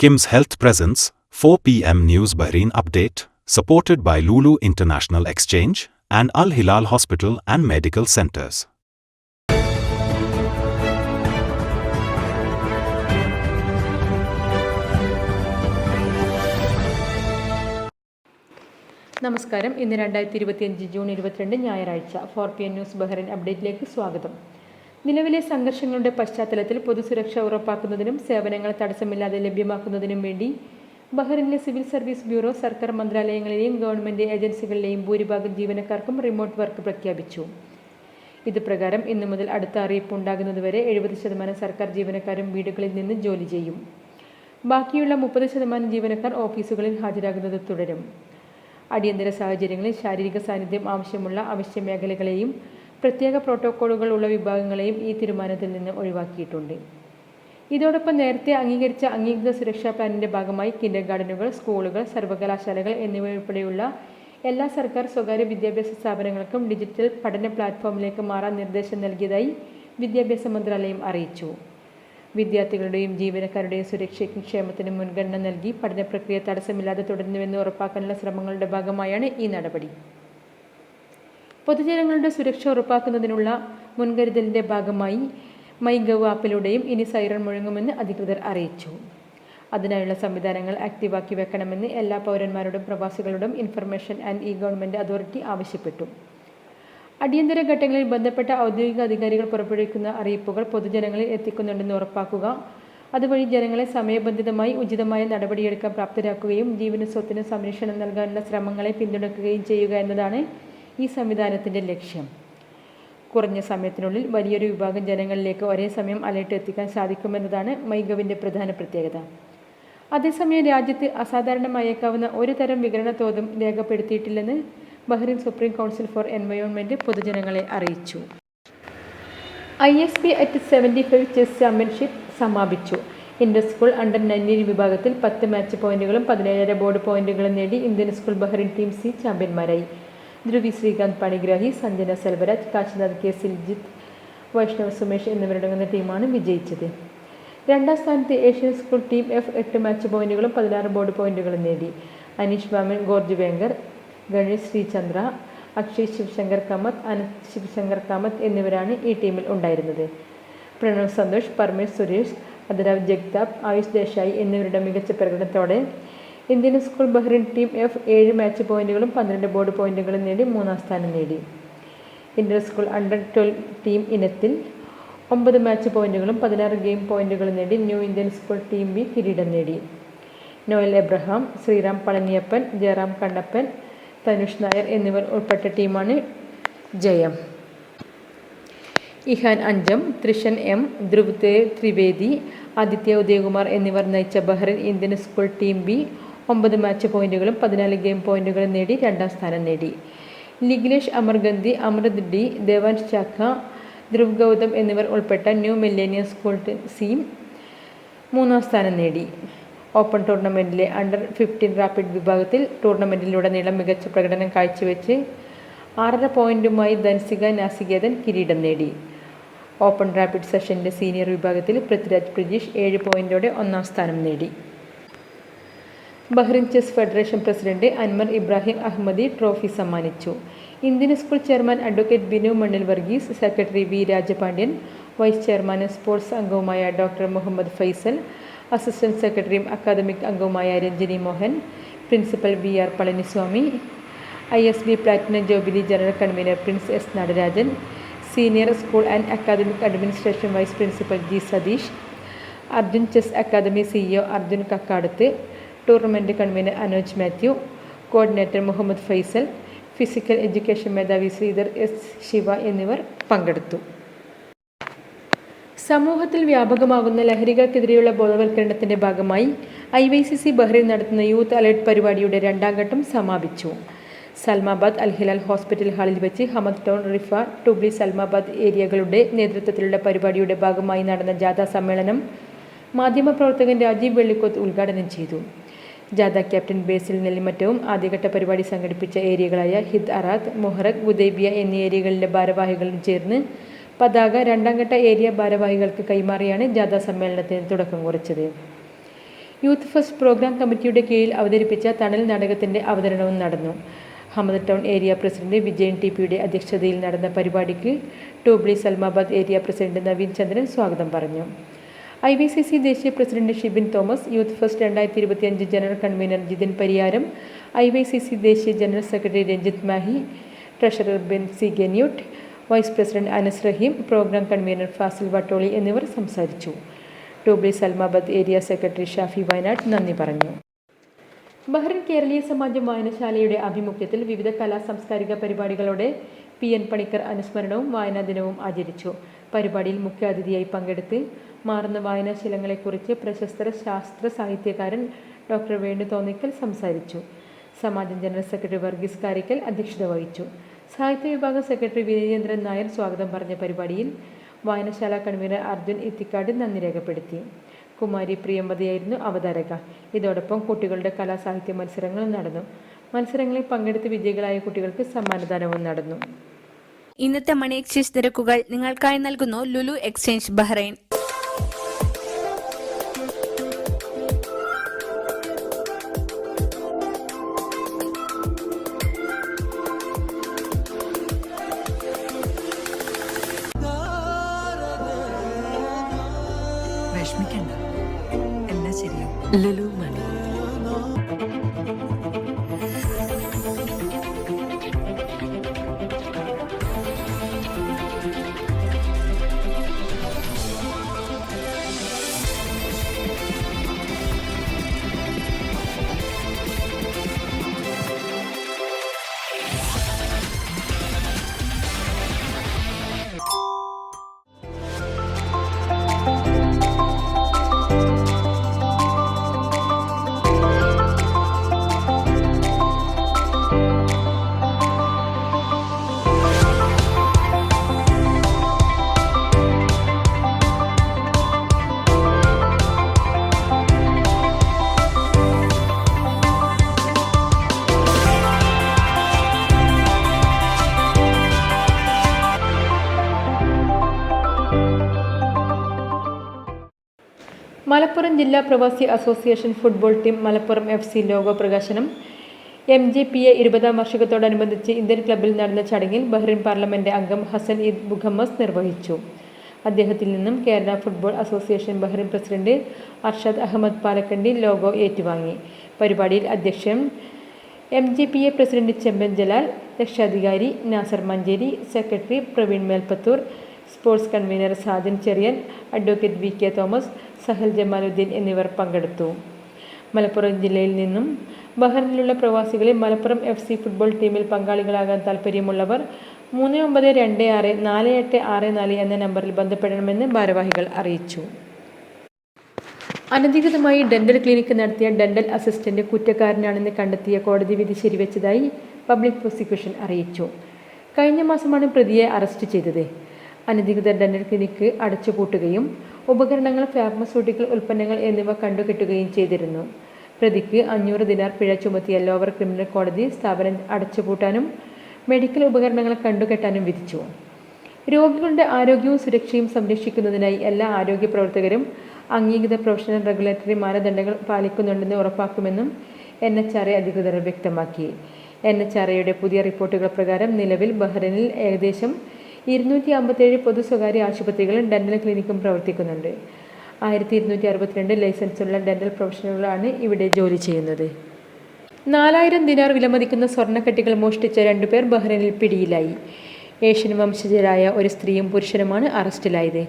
Kim's Health Presence, 4 p.m. News Bahrain Update, supported by Lulu International Exchange and Al Hilal Hospital and Medical Centers. നമസ്കാരം ഇന്ന് രണ്ടായിരത്തി ഇരുപത്തിയഞ്ച് June ഇരുപത്തിരണ്ട് ഞായറാഴ്ച four P N news Bahrain അപ്ഡേറ്റിലേക്ക് സ്വാഗതം നിലവിലെ സംഘർഷങ്ങളുടെ പശ്ചാത്തലത്തിൽ പൊതുസുരക്ഷ ഉറപ്പാക്കുന്നതിനും സേവനങ്ങൾ തടസ്സമില്ലാതെ ലഭ്യമാക്കുന്നതിനും വേണ്ടി ബഹ്റിനിലെ സിവിൽ സർവീസ് ബ്യൂറോ സർക്കാർ മന്ത്രാലയങ്ങളിലെയും ഗവൺമെന്റ് ഏജൻസികളിലെയും ഭൂരിഭാഗം ജീവനക്കാർക്കും റിമോട്ട് വർക്ക് പ്രഖ്യാപിച്ചു. ഇത് പ്രകാരം ഇന്നു മുതൽ അടുത്ത അറിയിപ്പ് ഉണ്ടാകുന്നതുവരെ എഴുപത് ശതമാനം സർക്കാർ ജീവനക്കാരും വീടുകളിൽ നിന്ന് ജോലി ചെയ്യും. ബാക്കിയുള്ള മുപ്പത് ശതമാനം ജീവനക്കാർ ഓഫീസുകളിൽ ഹാജരാകുന്നത് തുടരും. അടിയന്തര സാഹചര്യങ്ങളിൽ ശാരീരിക സാന്നിധ്യം ആവശ്യമുള്ള അവശ്യ മേഖലകളെയും പ്രത്യേക പ്രോട്ടോക്കോളുകൾ ഉള്ള വിഭാഗങ്ങളെയും ഈ തീരുമാനത്തിൽ നിന്ന് ഒഴിവാക്കിയിട്ടുണ്ട്. ഇതോടൊപ്പം നേരത്തെ അംഗീകരിച്ച അംഗീകൃത സുരക്ഷാ പ്ലാനിന്റെ ഭാഗമായി കിൻഡർ ഗാർഡനുകൾ സ്കൂളുകൾ സർവകലാശാലകൾ എന്നിവയുൾപ്പെടെയുള്ള എല്ലാ സർക്കാർ സ്വകാര്യ വിദ്യാഭ്യാസ സ്ഥാപനങ്ങൾക്കും ഡിജിറ്റൽ പഠന പ്ലാറ്റ്ഫോമിലേക്ക് മാറാൻ നിർദ്ദേശം നൽകിയതായി വിദ്യാഭ്യാസ മന്ത്രാലയം അറിയിച്ചു. വിദ്യാർത്ഥികളുടെയും ജീവനക്കാരുടെയും സുരക്ഷയ്ക്കും ക്ഷേമത്തിനും മുൻഗണന നൽകി പഠന പ്രക്രിയ തടസ്സമില്ലാതെ തുടരുന്നുവെന്ന് ഉറപ്പാക്കാനുള്ള ശ്രമങ്ങളുടെ ഭാഗമായാണ് ഈ നടപടി. പൊതുജനങ്ങളുടെ സുരക്ഷ ഉറപ്പാക്കുന്നതിനുള്ള മുൻകരുതലിന്റെ ഭാഗമായി മൈ ഗവ് ആപ്പിലൂടെയും ഇനി സൈറൺ മുഴങ്ങുമെന്ന് അധികൃതർ അറിയിച്ചു. അതിനായുള്ള സംവിധാനങ്ങൾ ആക്റ്റീവാക്കി വെക്കണമെന്ന് എല്ലാ പൗരന്മാരോടും പ്രവാസികളോടും information and e government authority ആവശ്യപ്പെട്ടു. അടിയന്തര ഘട്ടങ്ങളിൽ ബന്ധപ്പെട്ട ഔദ്യോഗിക അധികാരികൾ പുറപ്പെടുവിക്കുന്ന അറിയിപ്പുകൾ പൊതുജനങ്ങളിൽ എത്തിക്കുന്നുണ്ടെന്ന് ഉറപ്പാക്കുക അതുവഴി ജനങ്ങളെ സമയബന്ധിതമായി ഉചിതമായ നടപടിയെടുക്കാൻ പ്രാപ്തരാക്കുകയും ജീവന സ്വത്തിന് സംരക്ഷണം നൽകാനുള്ള ശ്രമങ്ങളെ പിന്തുണയ്ക്കുകയും ചെയ്യുക എന്നതാണ് ഈ സംവിധാനത്തിന്റെ ലക്ഷ്യം. കുറഞ്ഞ സമയത്തിനുള്ളിൽ വലിയൊരു വിഭാഗം ജനങ്ങളിലേക്ക് ഒരേ സമയം അലേർട്ട് എത്തിക്കാൻ സാധിക്കുമെന്നതാണ് മൈഗവിന്റെ പ്രധാന പ്രത്യേകത. അതേസമയം രാജ്യത്ത് അസാധാരണമായേക്കാവുന്ന ഒരു തരം വികരണ തോതും രേഖപ്പെടുത്തിയിട്ടില്ലെന്ന് Bahrain supreme council for environment പൊതുജനങ്ങളെ അറിയിച്ചു. I S P at seventy five chess championship സമാപിച്ചു. ഇന്റർ സ്കൂൾ അണ്ടർ നയന്റീൻ വിഭാഗത്തിൽ പത്ത് മാച്ച് പോയിന്റുകളും പതിനേഴര ബോർഡ് പോയിന്റുകളും നേടി Indian school Bahrain team C ചാമ്പ്യന്മാരായി. Dhruvi Srikanth Panigrahi Sanjana Selvaraj Kashinath K Siljith Vaishnav Sumesh എന്നിവരടങ്ങുന്ന ടീമാണ് വിജയിച്ചത്. രണ്ടാം സ്ഥാനത്ത് ഏഷ്യൻ സ്കൂൾ ടീം എഫ് എട്ട് മാച്ച് പോയിന്റുകളും പതിനാറ് ബോർഡ് പോയിന്റുകളും നേടി. അനീഷ് ബാമൻ ഗോർജ് വേങ്കർ ഗണേഷ് ശ്രീചന്ദ്ര അക്ഷയ് ശിവശങ്കർ കാമത്ത് അനന്ത് ശിവശങ്കർ കാമത്ത് എന്നിവരാണ് ഈ ടീമിൽ ഉണ്ടായിരുന്നത്. പ്രണവ് സന്തോഷ് പർമേഷ് സുരേഷ് അദരാവ് ജഗ്താബ് ആയുഷ് ദേശായി എന്നിവരുടെ മികച്ച പ്രകടനത്തോടെ Indian school Bahrain team F ഏഴ് മാച്ച് പോയിന്റുകളും പന്ത്രണ്ട് ബോർഡ് പോയിന്റുകളും നേടി മൂന്നാം സ്ഥാനം നേടി. Indian school under twelve team ഇനത്തിൽ ഒമ്പത് മാച്ച് പോയിന്റുകളും പതിനാറ് ഗെയിം പോയിന്റുകളും നേടി new Indian school team B കിരീടം നേടി. നോയൽ എബ്രഹാം ശ്രീറാം പളനിയപ്പൻ ജയറാം കണ്ണപ്പൻ തനുഷ് നായർ എന്നിവർ ഉൾപ്പെട്ട ടീമാണ് ജയം. ഇഹാൻ അഞ്ചം ത്രിഷൻ എം ധ്രുവ് ത്രിവേദി ആദിത്യ ഉദയകുമാർ എന്നിവർ നയിച്ച Bahrain Indian school team B ഒമ്പത് മാച്ച് പോയിന്റുകളും പതിനാല് ഗെയിം പോയിന്റുകളും നേടി രണ്ടാം സ്ഥാനം നേടി. ലിഗ്നേഷ് അമർഗന്ധി അമൃത് ഡി ദേവാൻഷ് ചാക്ക ധ്രുവ് ഗൗതം എന്നിവർ ഉൾപ്പെട്ട ന്യൂ മില്ലേനിയം സ്കൂൾ സീം മൂന്നാം സ്ഥാനം നേടി. ഓപ്പൺ ടൂർണമെന്റിലെ അണ്ടർ ഫിഫ്റ്റീൻ റാപ്പിഡ് വിഭാഗത്തിൽ ടൂർണമെന്റിലുടനീളം മികച്ച പ്രകടനം കാഴ്ചവെച്ച് ആറര പോയിന്റുമായി ധൻസിക നാസികേതൻ കിരീടം നേടി. ഓപ്പൺ റാപ്പിഡ് സെഷന്റെ സീനിയർ വിഭാഗത്തിൽ പൃഥ്വിരാജ് പ്രജീഷ് ഏഴ് പോയിന്റോടെ ഒന്നാം സ്ഥാനം നേടി. Bahrain chess federation president Anmar Ibrahim Ahmadi trophy സമ്മാനിച്ചു. Indian school chairman advocate Binu Mannil Varghese secretary V Rajapandian vice ചെയർമാനും സ്പോർട്സ് അംഗവുമായ ഡോക്ടർ മുഹമ്മദ് ഫൈസൽ അസിസ്റ്റന്റ് സെക്രട്ടറിയും അക്കാദമിക് അംഗവുമായ Ranjini Mohan principal V R Palaniswamy I S B platinum jubilee general convener Prince S Natarajan senior school and academic administration vice principal G Satheesh Arjun chess academy CEO Arjun Kakkadath tournament convener Anoj Mathew coordinator Mohammed Faisal physical education മേധാവി Sridhar S Shiva എന്നിവർ പങ്കെടുത്തു. സമൂഹത്തിൽ വ്യാപകമാകുന്ന ലഹരികൾക്കെതിരെയുള്ള ബോധവൽക്കരണത്തിന്റെ ഭാഗമായി I Y C C Bahrain നടത്തുന്ന youth alert പരിപാടിയുടെ രണ്ടാം ഘട്ടം സമാപിച്ചു. സൽമാബാദ് അൽഹിലാൽ ഹോസ്പിറ്റൽ ഹാളിൽ വെച്ച് Hamad town Riffa Tubli Salmabad ഏരിയകളുടെ നേതൃത്വത്തിലുള്ള പരിപാടിയുടെ ഭാഗമായി നടന്ന ജാഥാ സമ്മേളനം മാധ്യമപ്രവർത്തകൻ രാജീവ് വെള്ളിക്കോത്ത് ഉദ്ഘാടനം ചെയ്തു. ജാഥ ക്യാപ്റ്റൻ ബേസിൽ നെല്ലിമറ്റവും ആദ്യഘട്ട പരിപാടി സംഘടിപ്പിച്ച ഏരിയകളായ ഹിദ് അറാത്ത് മൊഹറക് ഉദൈബിയ എന്നീ ഏരിയകളിലെ ഭാരവാഹികളും ചേർന്ന് പതാക രണ്ടാം ഘട്ട ഏരിയ ഭാരവാഹികൾക്ക് കൈമാറിയാണ് ജാഥ സമ്മേളനത്തിന് തുടക്കം കുറിച്ചത്. യൂത്ത് ഫസ്റ്റ് പ്രോഗ്രാം കമ്മിറ്റിയുടെ കീഴിൽ അവതരിപ്പിച്ച തണൽ നാടകത്തിന്റെ അവതരണവും നടന്നു. Hamad town area president Vijayan T പിയുടെ അധ്യക്ഷതയിൽ നടന്ന പരിപാടിക്ക് Tubli Salmabad area president Naveen Chandran സ്വാഗതം പറഞ്ഞു. ഐ ബി സി സി ദേശീയ president Shibin Thomas youth fest രണ്ടായിരത്തി ഇരുപത്തിയഞ്ച് general convener Jithin Pariyaram I B C C ദേശീയ general secretary Ranjith Mahe treasurer Ben C ഗെന്യൂട്ട് vice president Anas Raheem program convener Fasil Vattoli എന്നിവർ സംസാരിച്ചു. Tubli Salmabad area secretary Shafi Wayanad നന്ദി പറഞ്ഞു. Bahrain കേരളീയ സമാജം വായനശാലയുടെ ആഭിമുഖ്യത്തിൽ വിവിധ കലാ സാംസ്കാരിക പരിപാടികളോടെ പി എൻ പണിക്കർ അനുസ്മരണവും വായനാ ദിനവും ആചരിച്ചു. പരിപാടിയിൽ മുഖ്യാതിഥിയായി പങ്കെടുത്ത് മാറുന്ന വായനാശീലങ്ങളെക്കുറിച്ച് പ്രശസ്ത ശാസ്ത്ര സാഹിത്യകാരൻ ഡോക്ടർ വേണു തോന്നിക്കൽ സംസാരിച്ചു. സമാജം ജനറൽ സെക്രട്ടറി വർഗീസ് കാരിക്കൽ അധ്യക്ഷത വഹിച്ചു. സാഹിത്യ വിഭാഗം സെക്രട്ടറി വിനയേന്ദ്രൻ നായർ സ്വാഗതം പറഞ്ഞ പരിപാടിയിൽ വായനശാല കൺവീനർ അർജുൻ ഇത്തിക്കാട് നന്ദി രേഖപ്പെടുത്തി. കുമാരി പ്രിയമ്പതിയായിരുന്നു അവതാരക. ഇതോടൊപ്പം കുട്ടികളുടെ കലാസാഹിത്യ മത്സരങ്ങളും നടന്നു. മത്സരങ്ങളിൽ പങ്കെടുത്ത് വിജയികളായ കുട്ടികൾക്ക് സമ്മാനദാനവും നടന്നു. ഇന്നത്തെ മണി എക്സ്ചേഞ്ച് നിരക്കുകൾ നിങ്ങൾക്കായി നൽകുന്നു Lulu exchange Bahrain. Le Malappuram ജില്ലാ പ്രവാസി association football team Malappuram F C logo പ്രകാശനം. എം ജെ പി എ ഇരുപതാം വാർഷികത്തോടനുബന്ധിച്ച് ഇന്ത്യൻ ക്ലബ്ബിൽ നടന്ന ചടങ്ങിൽ ബഹ്റിൻ പാർലമെന്റ് അംഗം ഹസൻ ഇദ് മുഹമ്മസ് നിർവഹിച്ചു. അദ്ദേഹത്തിൽ നിന്നും Kerala football association Bahrain president Arshad Ahmed Palakkandi logo ഏറ്റുവാങ്ങി. പരിപാടിയിൽ അധ്യക്ഷൻ M G P A president Chemban Jalal രക്ഷാധികാരി Nasar Manjeri secretary Praveen Melpathur sports convener Sajan Cherian advocate V K Thomas Sahal Jamaluddin എന്നിവർ പങ്കെടുത്തു. മലപ്പുറം ജില്ലയിൽ നിന്നും ബഹ്റിനിലുള്ള പ്രവാസികളെ Malappuram F C football ടീമിൽ പങ്കാളികളാകാൻ താൽപ്പര്യമുള്ളവർ മൂന്ന് ഒമ്പത് രണ്ട് ആറ് നാല് എട്ട് ആറ് നാല് എന്ന നമ്പറിൽ ബന്ധപ്പെടണമെന്ന് ഭാരവാഹികൾ അറിയിച്ചു. അനധികൃതമായി ഡെന്റൽ ക്ലിനിക്ക് നടത്തിയ ഡെന്റൽ അസിസ്റ്റന്റ് കുറ്റക്കാരനാണെന്ന് കണ്ടെത്തിയ കോടതി വിധി ശരിവെച്ചതായി പബ്ലിക് പ്രോസിക്യൂഷൻ അറിയിച്ചു. കഴിഞ്ഞ മാസമാണ് പ്രതിയെ അറസ്റ്റ് ചെയ്തത്. അനധികൃത ഡെന്റൽ ക്ലിനിക്ക് അടച്ചുപൂട്ടുകയും ഉപകരണങ്ങൾ ഫാർമസ്യൂട്ടിക്കൽ ഉൽപ്പന്നങ്ങൾ എന്നിവ കണ്ടുകെട്ടുകയും ചെയ്തിരുന്നു. പ്രതിക്ക് അഞ്ഞൂറ് ദിനാർ പിഴ ചുമത്തിയ ലോവർ ക്രിമിനൽ കോടതി സ്ഥാപനം അടച്ചുപൂട്ടാനും മെഡിക്കൽ ഉപകരണങ്ങൾ കണ്ടുകെട്ടാനും വിധിച്ചു. രോഗികളുടെ ആരോഗ്യവും സുരക്ഷയും സംരക്ഷിക്കുന്നതിനായി എല്ലാ ആരോഗ്യ പ്രവർത്തകരും അംഗീകൃത പ്രൊഫഷണൽ റെഗുലേറ്ററി മാനദണ്ഡങ്ങൾ പാലിക്കുന്നുണ്ടെന്ന് ഉറപ്പാക്കുമെന്നും എൻ എച്ച് ആർ എ അധികൃതർ വ്യക്തമാക്കി. എൻ എച്ച് ആർ എയുടെ പുതിയ റിപ്പോർട്ടുകൾ പ്രകാരം നിലവിൽ ബഹ്റൈനിൽ ഏകദേശം ഇരുന്നൂറ്റി അമ്പത്തേഴ് പൊതു സ്വകാര്യ ആശുപത്രികളും ഡെന്റൽ ക്ലിനിക്കും പ്രവർത്തിക്കുന്നുണ്ട്. ആയിരത്തി ഇരുന്നൂറ്റി അറുപത്തിരണ്ട് ലൈസൻസുള്ള ഡെന്റൽ പ്രൊഫഷണലുകളാണ് ഇവിടെ ജോലി ചെയ്യുന്നത്. നാലായിരം ദിനാർ വിലമതിക്കുന്ന സ്വർണക്കട്ടികൾ മോഷ്ടിച്ച രണ്ടുപേർ ബഹ്റൈനിൽ പിടിയിലായി. ഏഷ്യൻ വംശജരായ ഒരു സ്ത്രീയും പുരുഷനുമാണ് അറസ്റ്റിലായത്.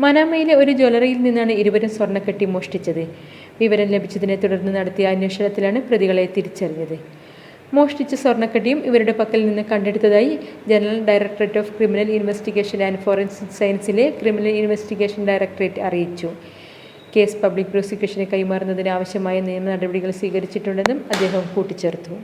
മനാമയിലെ ഒരു ജ്വല്ലറിയിൽ നിന്നാണ് ഇരുവരും സ്വർണക്കെട്ടി മോഷ്ടിച്ചത്. വിവരം ലഭിച്ചതിനെ തുടർന്ന് നടത്തിയ അന്വേഷണത്തിലാണ് പ്രതികളെ തിരിച്ചറിഞ്ഞത്. മോഷ്ടിച്ച സ്വർണക്കടിയും ഇവരുടെ പക്കൽ നിന്ന് കണ്ടെടുത്തതായി general directorate of criminal investigation and forensic സയൻസിലെ criminal investigation directorate അറിയിച്ചു. കേസ് പബ്ലിക് പ്രോസിക്യൂഷന് കൈമാറുന്നതിന് ആവശ്യമായ നിയമ നടപടികൾ സ്വീകരിച്ചിട്ടുണ്ടെന്നും അദ്ദേഹം കൂട്ടിച്ചേർത്തു.